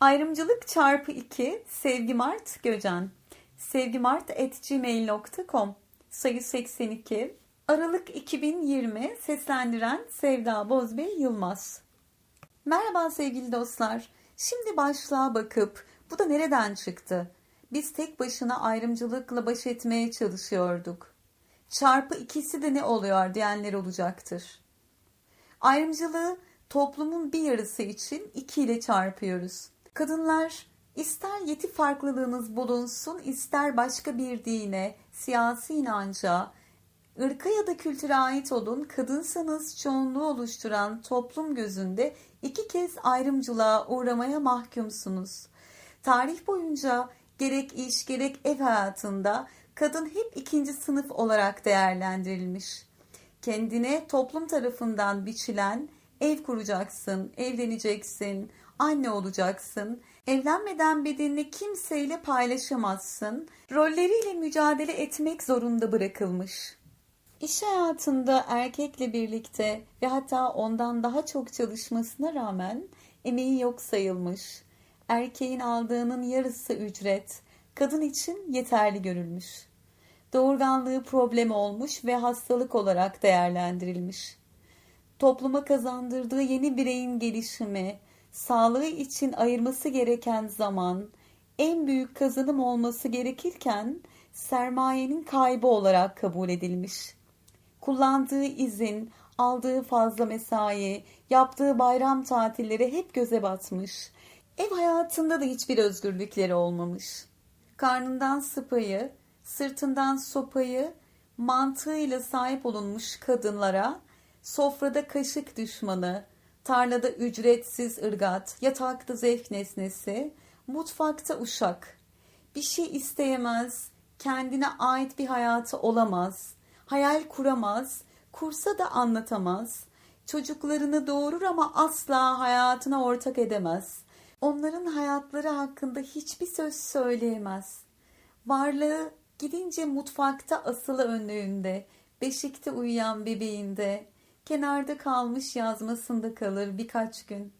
Ayrımcılık çarpı 2 Sevgi Mart Göcen sevgimart.gmail.com sayı 82 Aralık 2020 seslendiren Sevda Bozbey Yılmaz Merhaba sevgili dostlar. Şimdi başlığa bakıp bu da nereden çıktı? Biz tek başına ayrımcılıkla baş etmeye çalışıyorduk. Çarpı ikisi de ne oluyor diyenler olacaktır. Ayrımcılığı toplumun bir yarısı için iki ile çarpıyoruz. Kadınlar ister yeti farklılığınız bulunsun, ister başka bir dine, siyasi inanca, ırka ya da kültüre ait olun, kadınsanız çoğunluğu oluşturan toplum gözünde iki kez ayrımcılığa uğramaya mahkumsunuz. Tarih boyunca gerek iş gerek ev hayatında kadın hep ikinci sınıf olarak değerlendirilmiş. Kendine toplum tarafından biçilen ev kuracaksın, evleneceksin, anne olacaksın. Evlenmeden bedenini kimseyle paylaşamazsın. Rolleriyle mücadele etmek zorunda bırakılmış. İş hayatında erkekle birlikte ve hatta ondan daha çok çalışmasına rağmen emeği yok sayılmış. Erkeğin aldığının yarısı ücret, kadın için yeterli görülmüş. Doğurganlığı problem olmuş ve hastalık olarak değerlendirilmiş. Topluma kazandırdığı yeni bireyin gelişimi, sağlığı için ayırması gereken zaman en büyük kazanım olması gerekirken sermayenin kaybı olarak kabul edilmiş. Kullandığı izin, aldığı fazla mesai, yaptığı bayram tatilleri hep göze batmış. Ev hayatında da hiçbir özgürlükleri olmamış. Karnından sıpayı, sırtından sopayı mantığıyla sahip olunmuş kadınlara sofrada kaşık düşmanı, tarlada ücretsiz ırgat, yatakta zevk nesnesi, mutfakta uşak. Bir şey isteyemez, kendine ait bir hayatı olamaz, hayal kuramaz, kursa da anlatamaz, çocuklarını doğurur ama asla hayatına ortak edemez. Onların hayatları hakkında hiçbir söz söyleyemez. Varlığı gidince mutfakta asılı önlüğünde, beşikte uyuyan bebeğinde, kenarda kalmış yazmasında kalır birkaç gün.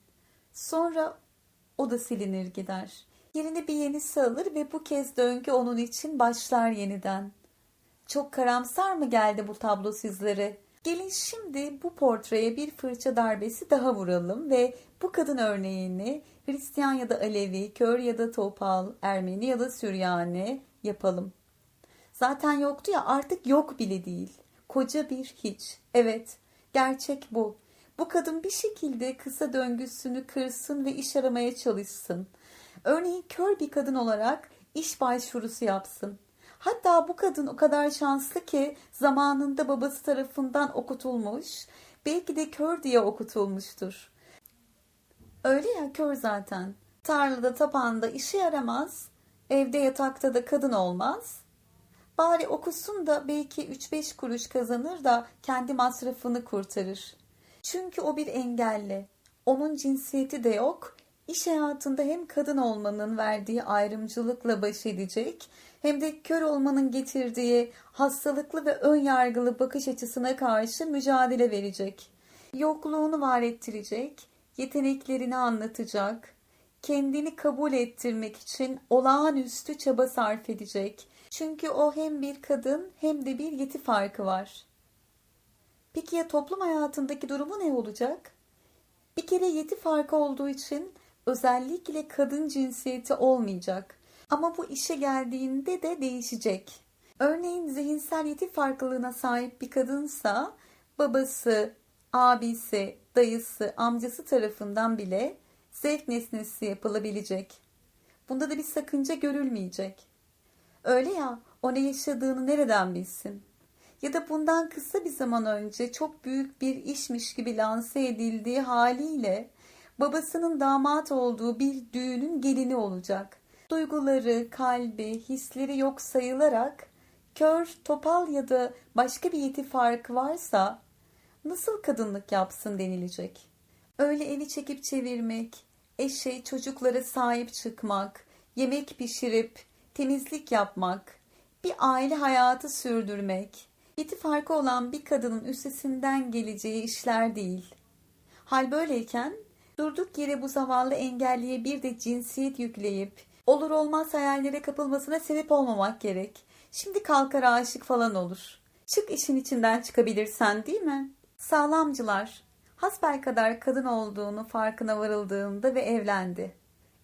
Sonra o da silinir gider. Yerine bir yenisi alır ve bu kez döngü onun için başlar yeniden. Çok karamsar mı geldi bu tablo sizlere? Gelin şimdi bu portreye bir fırça darbesi daha vuralım ve bu kadın örneğini Hristiyan ya da Alevi, Kör ya da Topal, Ermeni ya da Süryani yapalım. Zaten yoktu ya artık yok bile değil. Koca bir hiç. Evet, Gerçek bu. Bu kadın bir şekilde kısa döngüsünü kırsın ve iş aramaya çalışsın. Örneğin kör bir kadın olarak iş başvurusu yapsın. Hatta bu kadın o kadar şanslı ki zamanında babası tarafından okutulmuş, belki de kör diye okutulmuştur. Öyle ya kör zaten. Tarlada tapanda işe yaramaz, evde yatakta da kadın olmaz. Bari okusun da belki 3-5 kuruş kazanır da kendi masrafını kurtarır. Çünkü o bir engelli. Onun cinsiyeti de yok. İş hayatında hem kadın olmanın verdiği ayrımcılıkla baş edecek hem de kör olmanın getirdiği hastalıklı ve ön yargılı bakış açısına karşı mücadele verecek. Yokluğunu var ettirecek, yeteneklerini anlatacak, kendini kabul ettirmek için olağanüstü çaba sarf edecek çünkü o hem bir kadın hem de bir yeti farkı var. Peki ya toplum hayatındaki durumu ne olacak? Bir kere yeti farkı olduğu için özellikle kadın cinsiyeti olmayacak. Ama bu işe geldiğinde de değişecek. Örneğin zihinsel yeti farklılığına sahip bir kadınsa babası, abisi, dayısı, amcası tarafından bile zevk nesnesi yapılabilecek. Bunda da bir sakınca görülmeyecek. Öyle ya o ne yaşadığını nereden bilsin? Ya da bundan kısa bir zaman önce çok büyük bir işmiş gibi lanse edildiği haliyle babasının damat olduğu bir düğünün gelini olacak. Duyguları, kalbi, hisleri yok sayılarak kör, topal ya da başka bir yeti farkı varsa nasıl kadınlık yapsın denilecek. Öyle evi çekip çevirmek, eşe, çocuklara sahip çıkmak, yemek pişirip temizlik yapmak, bir aile hayatı sürdürmek, yeti farkı olan bir kadının üstesinden geleceği işler değil. Hal böyleyken Durduk yere bu zavallı engelliye bir de cinsiyet yükleyip olur olmaz hayallere kapılmasına sebep olmamak gerek. Şimdi kalkar aşık falan olur. Çık işin içinden çıkabilirsen değil mi? Sağlamcılar. Hasbel kadar kadın olduğunu farkına varıldığında ve evlendi.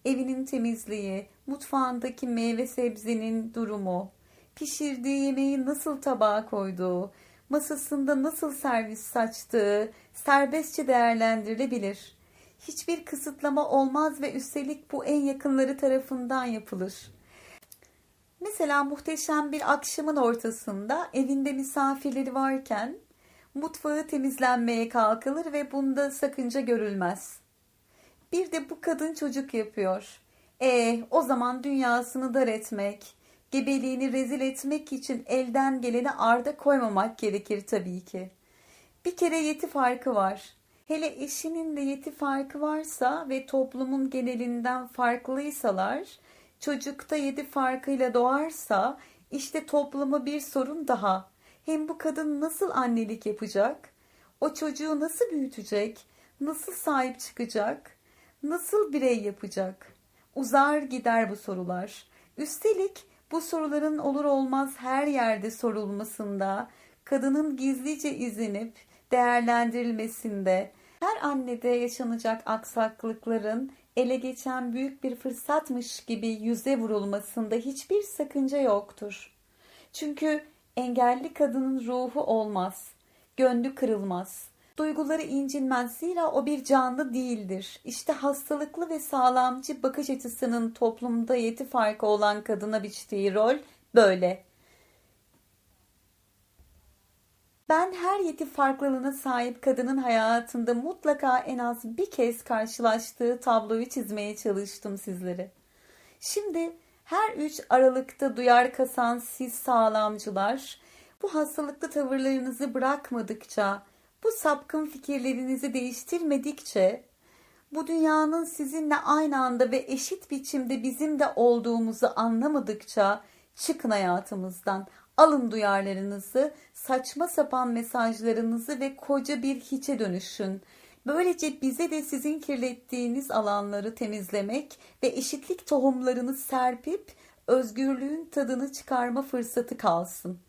Evinin temizliği, mutfağındaki meyve sebzenin durumu, pişirdiği yemeği nasıl tabağa koyduğu, masasında nasıl servis saçtığı serbestçe değerlendirilebilir. Hiçbir kısıtlama olmaz ve üstelik bu en yakınları tarafından yapılır. Mesela muhteşem bir akşamın ortasında evinde misafirleri varken mutfağı temizlenmeye kalkılır ve bunda sakınca görülmez. Bir de bu kadın çocuk yapıyor. E o zaman dünyasını dar etmek, gebeliğini rezil etmek için elden geleni arda koymamak gerekir tabii ki. Bir kere yeti farkı var. Hele eşinin de yeti farkı varsa ve toplumun genelinden farklıysalar, çocukta yedi farkıyla doğarsa işte topluma bir sorun daha. Hem bu kadın nasıl annelik yapacak? O çocuğu nasıl büyütecek? Nasıl sahip çıkacak? Nasıl birey yapacak? Uzar gider bu sorular. Üstelik bu soruların olur olmaz her yerde sorulmasında, kadının gizlice izinip değerlendirilmesinde, her annede yaşanacak aksaklıkların ele geçen büyük bir fırsatmış gibi yüze vurulmasında hiçbir sakınca yoktur. Çünkü engelli kadının ruhu olmaz, gönlü kırılmaz, duyguları incinmez zira o bir canlı değildir. İşte hastalıklı ve sağlamcı bakış açısının toplumda yeti farkı olan kadına biçtiği rol böyle. Ben her yeti farklılığına sahip kadının hayatında mutlaka en az bir kez karşılaştığı tabloyu çizmeye çalıştım sizlere. Şimdi her üç aralıkta duyar kasan siz sağlamcılar, bu hastalıklı tavırlarınızı bırakmadıkça, bu sapkın fikirlerinizi değiştirmedikçe, bu dünyanın sizinle aynı anda ve eşit biçimde bizim de olduğumuzu anlamadıkça çıkın hayatımızdan. Alın duyarlarınızı, saçma sapan mesajlarınızı ve koca bir hiçe dönüşün. Böylece bize de sizin kirlettiğiniz alanları temizlemek ve eşitlik tohumlarını serpip özgürlüğün tadını çıkarma fırsatı kalsın.